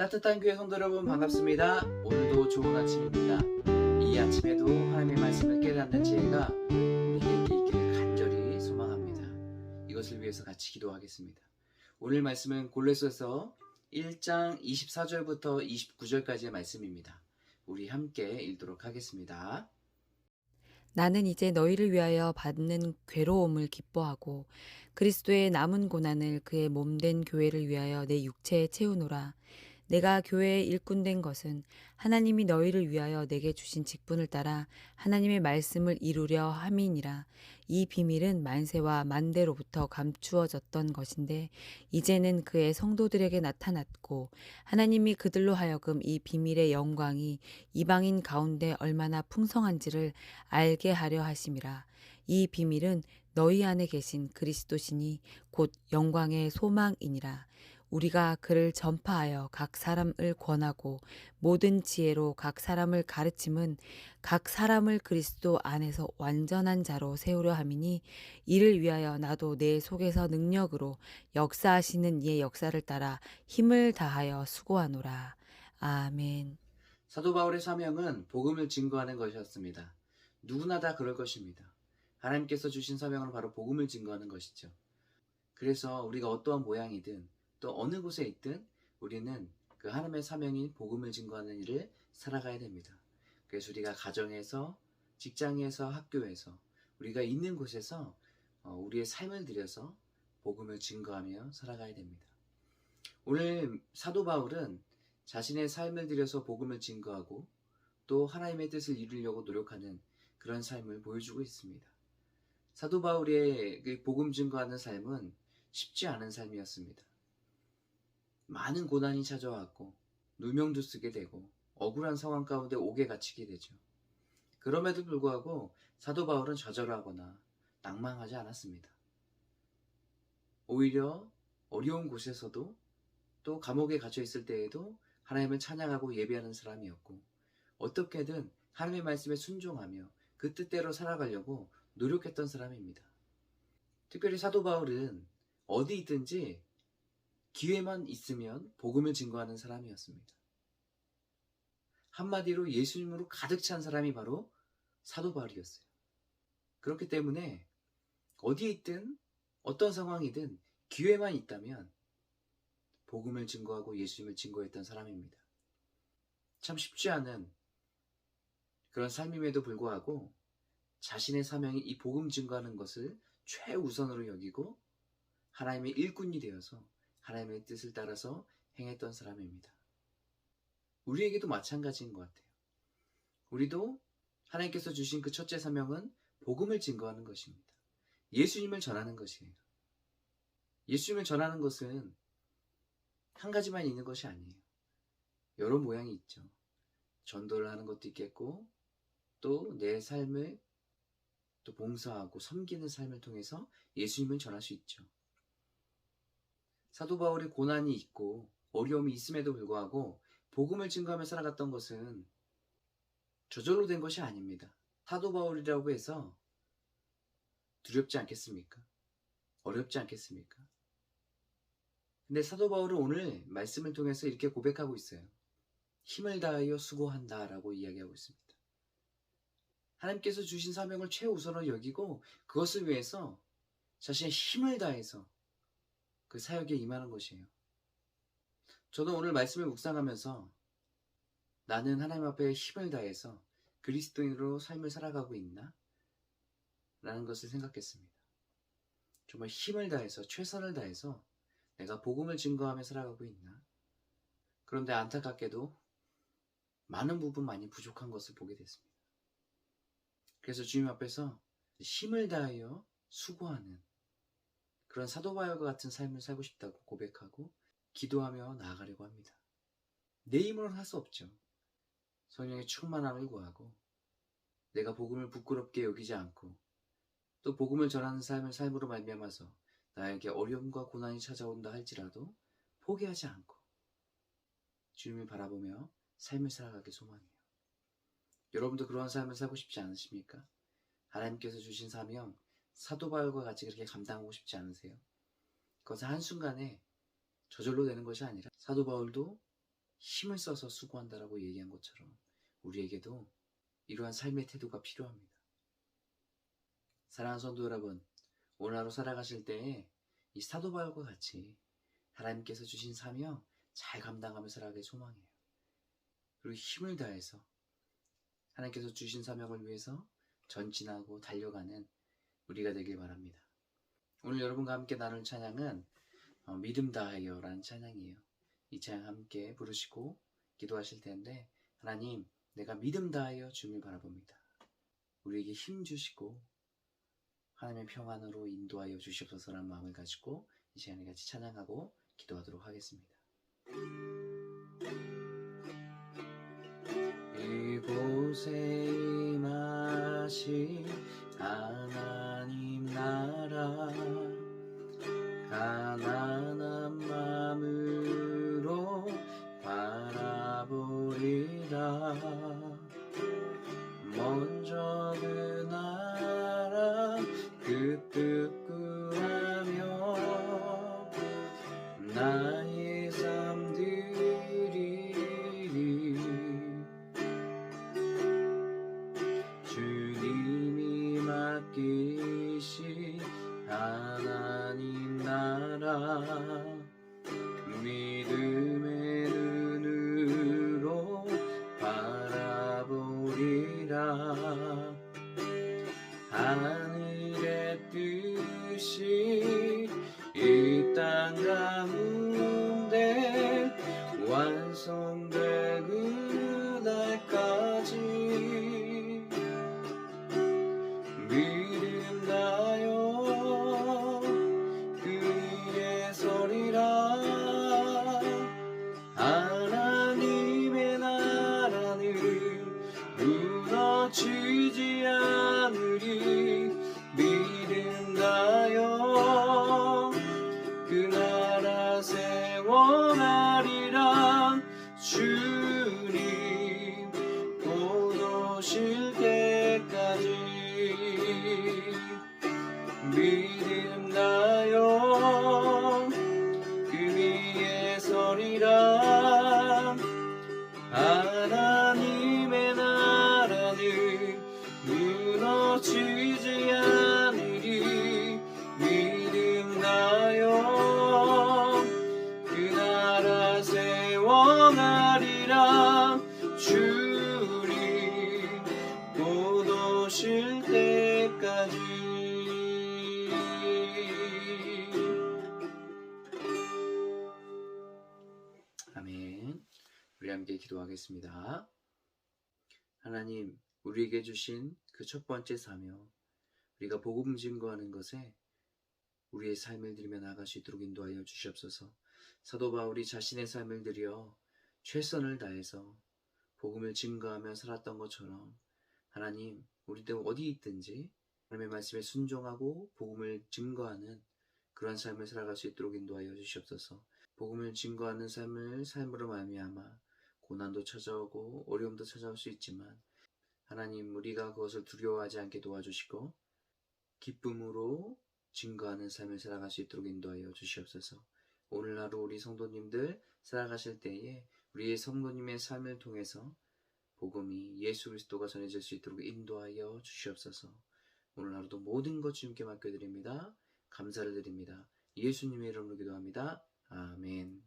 따뜻한 교회 성도 여러분 반갑습니다. 오늘도 좋은 아침입니다. 이 아침에도 하나님의 말씀을 깨닫는 지혜가 우리에게 있기를 간절히 소망합니다. 이것을 위해서 같이 기도하겠습니다. 오늘 말씀은 골로새서 1장 24절부터 29절까지의 말씀입니다. 우리 함께 읽도록 하겠습니다. 나는 이제 너희를 위하여 받는 괴로움을 기뻐하고 그리스도의 남은 고난을 그의 몸된 교회를 위하여 내 육체에 채우노라. 내가 교회의 일꾼 된 것은 하나님이 너희를 위하여 내게 주신 직분을 따라 하나님의 말씀을 이루려 함이니라. 이 비밀은 만세와 만대로부터 감추어졌던 것인데 이제는 그의 성도들에게 나타났고 하나님이 그들로 하여금 이 비밀의 영광이 이방인 가운데 얼마나 풍성한지를 알게 하려 하심이라. 이 비밀은 너희 안에 계신 그리스도시니 곧 영광의 소망이니라. 우리가 그를 전파하여 각 사람을 권하고 모든 지혜로 각 사람을 가르침은 각 사람을 그리스도 안에서 완전한 자로 세우려 함이니 이를 위하여 나도 내 속에서 능력으로 역사하시는 이의 역사를 따라 힘을 다하여 수고하노라. 아멘. 사도 바울의 사명은 복음을 증거하는 것이었습니다. 누구나 다 그럴 것입니다. 하나님께서 주신 사명은 바로 복음을 증거하는 것이죠. 그래서 우리가 어떠한 모양이든 또 어느 곳에 있든 우리는 그 하나님의 사명인 복음을 증거하는 일을 살아가야 됩니다. 그래서 우리가 가정에서, 직장에서, 학교에서, 우리가 있는 곳에서 어, 우리의 삶을 들여서 복음을 증거하며 살아가야 됩니다. 오늘 사도 바울은 자신의 삶을 들여서 복음을 증거하고 또 하나님의 뜻을 이루려고 노력하는 그런 삶을 보여주고 있습니다. 사도 바울의 그 복음 증거하는 삶은 쉽지 않은 삶이었습니다. 많은 고난이 찾아왔고 누명도 쓰게 되고 억울한 상황 가운데 옥에 갇히게 되죠. 그럼에도 불구하고 사도 바울은 좌절하거나 낭망하지 않았습니다. 오히려 어려운 곳에서도 또 감옥에 갇혀 있을 때에도 하나님을 찬양하고 예배하는 사람이었고 어떻게든 하나님의 말씀에 순종하며 그 뜻대로 살아가려고 노력했던 사람입니다. 특별히 사도 바울은 어디 있든지 기회만 있으면 복음을 증거하는 사람이었습니다. 한마디로 예수님으로 가득 찬 사람이 바로 사도 바울이었어요. 그렇기 때문에 어디에 있든 어떤 상황이든 기회만 있다면 복음을 증거하고 예수님을 증거했던 사람입니다. 참 쉽지 않은 그런 삶임에도 불구하고 자신의 사명이 이 복음 증거하는 것을 최우선으로 여기고 하나님의 일꾼이 되어서 하나님의 뜻을 따라서 행했던 사람입니다. 우리에게도 마찬가지인 것 같아요. 우리도 하나님께서 주신 그 첫째 사명은 복음을 증거하는 것입니다. 예수님을 전하는 것이에요. 예수님을 전하는 것은 한 가지만 있는 것이 아니에요. 여러 모양이 있죠. 전도를 하는 것도 있겠고, 또 내 삶을 또 봉사하고 섬기는 삶을 통해서 예수님을 전할 수 있죠. 사도 바울이 고난이 있고 어려움이 있음에도 불구하고 복음을 증거하며 살아갔던 것은 저절로 된 것이 아닙니다. 사도 바울이라고 해서 두렵지 않겠습니까? 어렵지 않겠습니까? 근데 사도 바울은 오늘 말씀을 통해서 이렇게 고백하고 있어요. 힘을 다하여 수고한다 라고 이야기하고 있습니다. 하나님께서 주신 사명을 최우선으로 여기고 그것을 위해서 자신의 힘을 다해서 그 사역에 임하는 것이에요. 저도 오늘 말씀을 묵상하면서 나는 하나님 앞에 힘을 다해서 그리스도인으로 삶을 살아가고 있나? 라는 것을 생각했습니다. 정말 힘을 다해서, 최선을 다해서 내가 복음을 증거하며 살아가고 있나? 그런데 안타깝게도 많은 부분 많이 부족한 것을 보게 됐습니다. 그래서 주님 앞에서 힘을 다하여 수고하는 그런 사도 바울과 같은 삶을 살고 싶다고 고백하고 기도하며 나아가려고 합니다. 내 힘으로는 할 수 없죠. 성령의 충만함을 구하고 내가 복음을 부끄럽게 여기지 않고 또 복음을 전하는 삶을 삶으로 말미암아서 나에게 어려움과 고난이 찾아온다 할지라도 포기하지 않고 주님을 바라보며 삶을 살아가기 소망해요. 여러분도 그러한 삶을 살고 싶지 않으십니까? 하나님께서 주신 사명 사도 바울과 같이 그렇게 감당하고 싶지 않으세요? 그것은 한순간에 저절로 되는 것이 아니라 사도 바울도 힘을 써서 수고한다라고 얘기한 것처럼 우리에게도 이러한 삶의 태도가 필요합니다. 사랑하는 성도 여러분, 오늘 하루 살아가실 때에 이 사도 바울과 같이 하나님께서 주신 사명 잘 감당하며 살아가길 소망해요. 그리고 힘을 다해서 하나님께서 주신 사명을 위해서 전진하고 달려가는 우리가 되길 바랍니다. 오늘 여러분과 함께 나눌 찬양은 어, 믿음 다하여라는 찬양이에요. 이 찬양 함께 부르시고 기도하실 텐데 하나님 내가 믿음 다하여 주님을 바라봅니다. 우리에게 힘 주시고 하나님의 평안으로 인도하여 주시옵소서라는 마음을 가지고 이 시간에 같이 찬양하고 기도하도록 하겠습니다. 이곳에 임하신 하나님 나라. 가난한 땅 아멘. 우리 함께 기도하겠습니다. 하나님 우리에게 주신 그 첫 번째 사명 우리가 복음 증거하는 것에 우리의 삶을 들이며 나아갈 수 있도록 인도하여 주시옵소서. 사도 바울이 자신의 삶을 들여 최선을 다해서 복음을 증거하며 살았던 것처럼 하나님 우리도 어디 있든지 하나님의 말씀에 순종하고 복음을 증거하는 그런 삶을 살아갈 수 있도록 인도하여 주시옵소서 복음을 증거하는 삶을 삶으로 말미암아 고난도 찾아오고 어려움도 찾아올 수 있지만 하나님 우리가 그것을 두려워하지 않게 도와주시고 기쁨으로 증거하는 삶을 살아갈 수 있도록 인도하여 주시옵소서. 오늘 하루 우리 성도님들 살아가실 때에 우리의 성도님의 삶을 통해서 복음이 예수 그리스도가 전해질 수 있도록 인도하여 주시옵소서. 오늘 하루도 모든 것 주님께 맡겨드립니다. 감사를 드립니다. 예수님의 이름으로 기도합니다. 아멘.